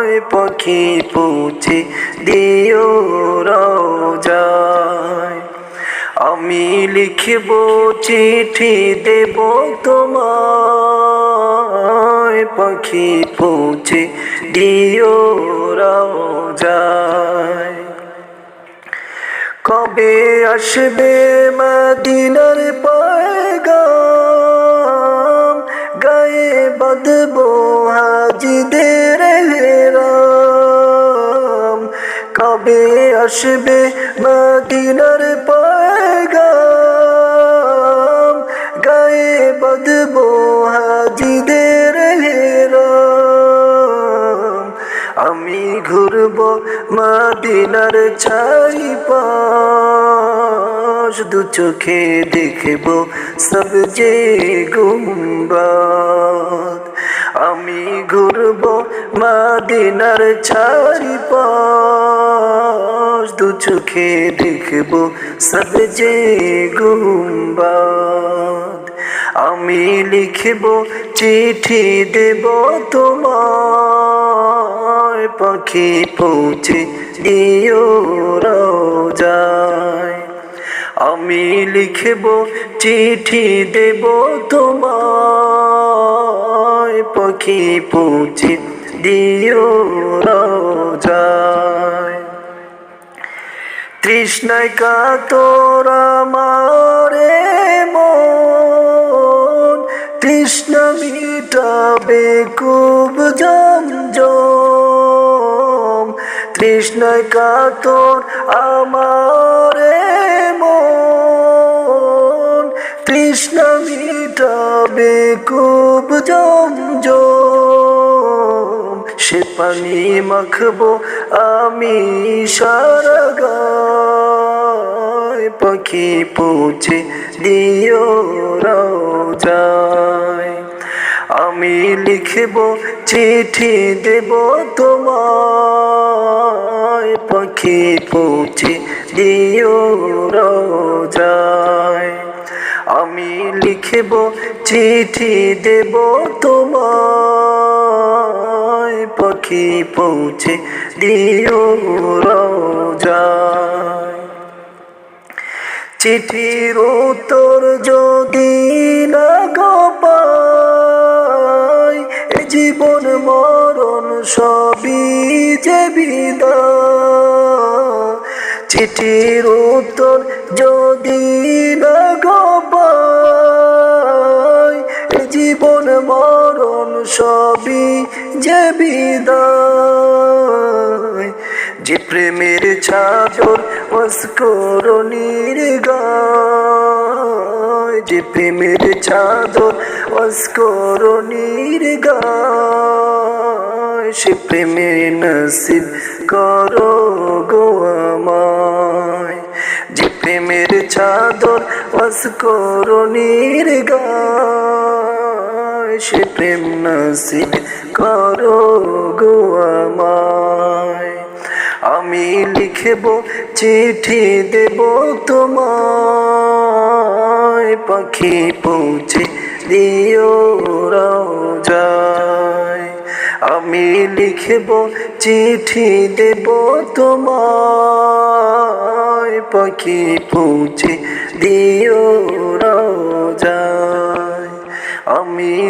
তোমায় পাখি পৌঁছে দিও রাজায়। আমি লিখব চিঠি, দেব তোমায়। পাখি পৌঁছে দিও রাজায়। কবে আসবে মদিনার পায়গাম? গায়ে বাঁধব কবে আসবে মদিনার পায়গাম? গায়ে বাঁধব হাজিদের হেরাম। আমি ঘুরব মাদিনার ছাই পাশ দু চোখে দেখব সব যে গুম্বাদ। আমি ঘুরব মাদিনার ছাই পাশ। দু চোখে দেখব সব যে গুম্বাদ। আমি লিখব চিঠি দেব তোমার পাখি পৌঁছে দিও রাজায়। আমি লিখব চিঠি দেব তোমায় পাখি পৌঁছে দিও রাজায় তৃষ্ণায় কাতর আমারে মন, তৃষ্ণা মিটাবে খুব জম জম তৃষ্ণায় কাতর আমারে মন, তৃষ্ণা মিটাবে খুব জম পানি মাখবো আমি সারা গায় পাখি পৌঁছে দিও রাজায়। আমি লিখব, চিঠি দেব তোমায়। পাখি পৌঁছে দিও রাজায়। আমি লিখব, চিঠি দেব তোমায়। পাখি পৌঁছে দিও রাজায় চিঠির উত্তর যদি জীবন মরণ সবই যে বিদায়। চিঠির উত্তর যদি সবই যে বিদায়, যে প্রেমের চাদর অস্করণীর গায়, যে প্রেমের চাদর অস্করণীর গায়, সে প্রেমের নসিব করো গো আমায়, যে প্রেমের চাদর অস্করণীর গায় সে প্রেম নসিব করো গো আমায়। আমি লিখব, চিঠি দেব তোমায়। পাখি পৌঁছে দিও রাজায়। আমি লিখব, চিঠি দেব তোমায়। পাখি পৌঁছে দিও